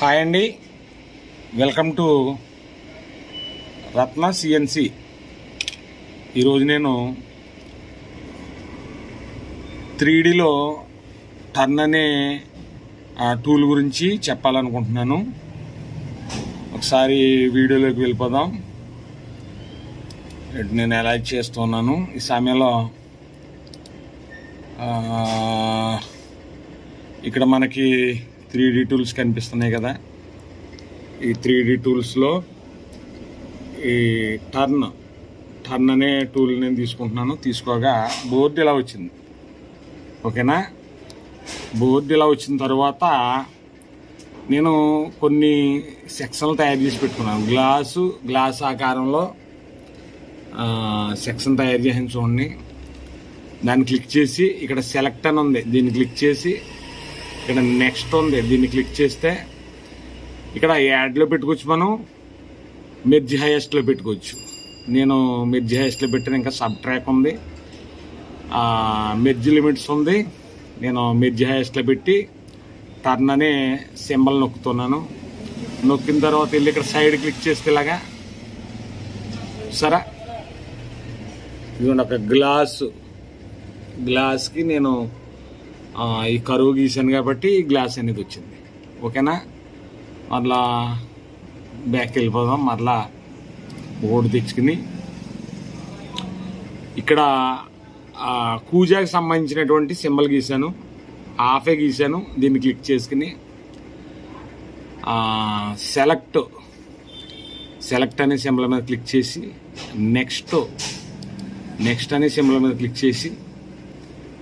Hi అండి welcome to Ratna CNC ఈరోజు నేను త్రీడీలో టర్న్ అనే ఆ, టూల్ గురించి చెప్పాలనుకుంటున్నాను. ఒకసారి వీడియోలోకి వెళ్ళిపోదాం. నేను ఎలా చేస్తున్నాను ఈ సమయంలో ఇక్కడ మనకి త్రీ డి టూల్స్ కనిపిస్తున్నాయి కదా. ఈ త్రీ డి టూల్స్లో ఈ టర్న్ టర్న్ అనే టూల్ నేను తీసుకుంటున్నాను. తీసుకోగా బోర్డు ఇలా వచ్చింది. ఓకేనా? బోర్డు ఇలా వచ్చిన తర్వాత నేను కొన్ని సెక్షన్లు తయారు చేసి పెట్టుకున్నాను. గ్లాసు గ్లాస్ ఆకారంలో సెక్షన్ తయారు చేసిన చూడండి. దాన్ని క్లిక్ చేసి ఇక్కడ సెలెక్ట్ అని ఉంది. దీన్ని క్లిక్ చేసి ఇక్కడ నెక్స్ట్ ఉంది. దీన్ని క్లిక్ చేస్తే ఇక్కడ యాడ్లో పెట్టుకోవచ్చు మనం. మిర్జి హైయెస్ట్లో పెట్టుకోవచ్చు. నేను మిర్జి హైయెస్ట్లో పెట్టిన ఇంకా సబ్ ట్రాక్ ఉంది. మిర్జి లిమిట్స్ ఉంది. నేను మిర్జి హైయెస్ట్లో పెట్టి టర్న్ అనే సింబల్ నొక్కుతున్నాను. నొక్కిన తర్వాత వెళ్ళి ఇక్కడ సైడ్ క్లిక్ చేస్తే ఇలాగా. సరే? ఇదిగోండి ఒక గ్లాసు గ్లాస్కి నేను ఈ కరువు గీసాను కాబట్టి గ్లాస్ అనేది వచ్చింది. ఓకేనా? మరలా బ్యాక్ వెళ్ళిపోదాం. మరలా బోర్డు తెచ్చుకుని ఇక్కడ కూజాకి సంబంధించినటువంటి సింబల్ గీశాను. హాఫే గీశాను. దీన్ని క్లిక్ చేసుకుని సెలెక్ట్ సెలెక్ట్ అనే సింబల్ మీద క్లిక్ చేసి నెక్స్ట్ నెక్స్ట్ అనే సింబల్ మీద క్లిక్ చేసి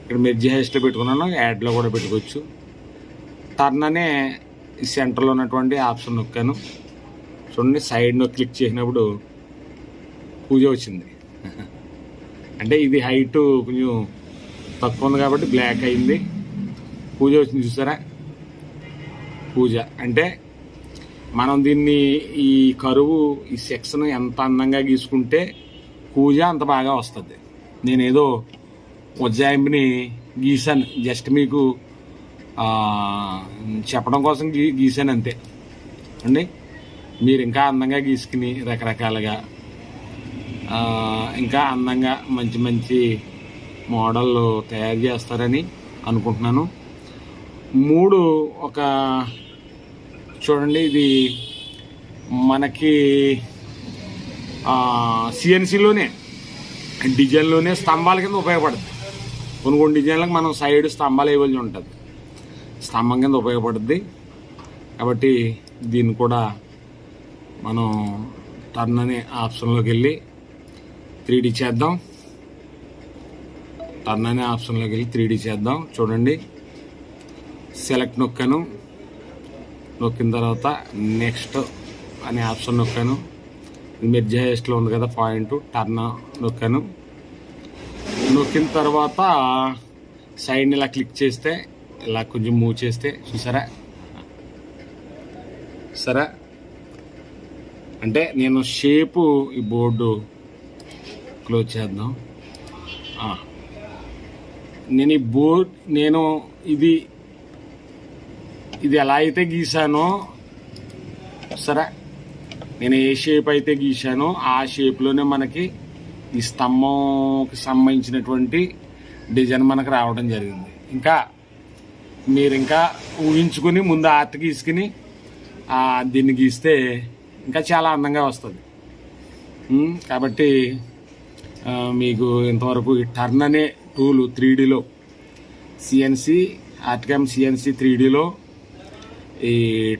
ఇక్కడ మెర్జీ హైస్లో పెట్టుకున్నాను యాడ్లో కూడా పెట్టుకోవచ్చు. టర్న్ అనే ఈ సెంటర్లో ఉన్నటువంటి ఆప్షన్ నొక్కాను. చూడండి సైడ్ను క్లిక్ చేసినప్పుడు పూజ వచ్చింది. అంటే ఇది హైట్ కొంచెం తక్కువ ఉంది కాబట్టి బ్లాక్ అయింది. పూజ వచ్చింది చూసారా? పూజ. అంటే మనం దీన్ని ఈ కరువు ఈ సెక్షన్ ఎంత అందంగా గీసుకుంటే పూజ అంత బాగా వస్తుంది. నేనేదో ఉజ్జాయింపుని గీసాను జస్ట్ మీకు చెప్పడం కోసం గీ గీసాను అంతే. అండి? మీరు ఇంకా అందంగా గీసుకుని రకరకాలుగా ఇంకా అందంగా మంచి మంచి మోడళ్ళు తయారు చేస్తారని అనుకుంటున్నాను. మూడు ఒక చూడండి ఇది మనకి సిఎన్సిలోనే డిజైన్లోనే స్తంభాల కింద ఉపయోగపడుతుంది. కొన్ని కొన్ని డిజైన్లకు మనం సైడ్ స్తంభాలు ఇవ్వాల్సి ఉంటుంది. స్తంభం కింద ఉపయోగపడుద్ది. కాబట్టి దీన్ని కూడా మనం టర్న్ అనే ఆప్షన్లోకి వెళ్ళి త్రీ డీ చేద్దాం. టర్న్ అనే ఆప్షన్లోకి వెళ్ళి త్రీ డీ చేద్దాం. చూడండి. సెలెక్ట్ నొక్కాను. నొక్కిన తర్వాత నెక్స్ట్ అనే ఆప్షన్ నొక్కాను. మిర్జ్ హైయెస్ట్లో ఉంది కదా పాయింట్ టర్న్ నొక్కాను. నొక్కిన తర్వాత సైడ్ని ఇలా క్లిక్ చేస్తే ఇలా కొంచెం మూవ్ చేస్తే చూసారా? సరే అంటే నేను షేపు ఈ బోర్డు క్లోజ్ చేద్దాం. నేను ఈ బోర్డ్ నేను ఇది ఇది ఎలా అయితే గీసానో సరే నేను ఏ షేప్ అయితే గీశానో ఆ షేప్లోనే మనకి ఈ స్తంభంకి సంబంధించినటువంటి డిజైన్ మనకు రావడం జరిగింది. ఇంకా మీరు ఇంకా ఊహించుకుని ముందు ఆర్ట్ గీసుకుని దీన్ని గీస్తే ఇంకా చాలా అందంగా వస్తుంది. కాబట్టి మీకు ఇంతవరకు ఈ టర్న్ అనే టూలు త్రీ డీలో సిఎన్సి ఆర్టికమ్ సిఎన్సి త్రీ డీలో ఈ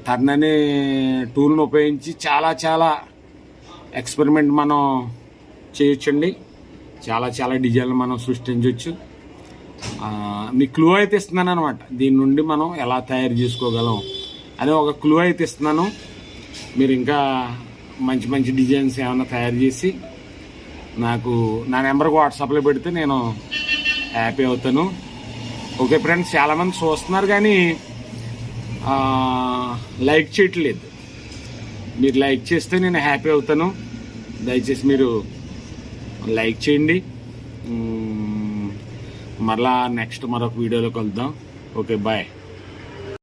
టర్న్ అనే టూల్ను ఉపయోగించి చాలా చాలా ఎక్స్పెరిమెంట్ మనం చేయొచ్చండి. చాలా చాలా డిజైన్లు మనం సృష్టించవచ్చు మీకు మీ క్లూ అయితే ఇస్తున్నాను అనమాట దీని నుండి మనం ఎలా తయారు చేసుకోగలం అని ఒక క్లూ అయితే ఇస్తున్నాను. మీరు ఇంకా మంచి మంచి డిజైన్స్ ఏమైనా తయారు చేసి నాకు నా నెంబర్కి వాట్సాప్లో పెడితే నేను హ్యాపీ అవుతాను. ఓకే ఫ్రెండ్స్ చాలామంది చూస్తున్నారు కానీ లైక్ చేయట్లేదు. మీరు లైక్ చేస్తే నేను హ్యాపీ అవుతాను. దయచేసి మీరు లైక్ చేయండి. మరలా నెక్స్ట్ మరొక వీడియోలో కలుద్దాం. Okay bye.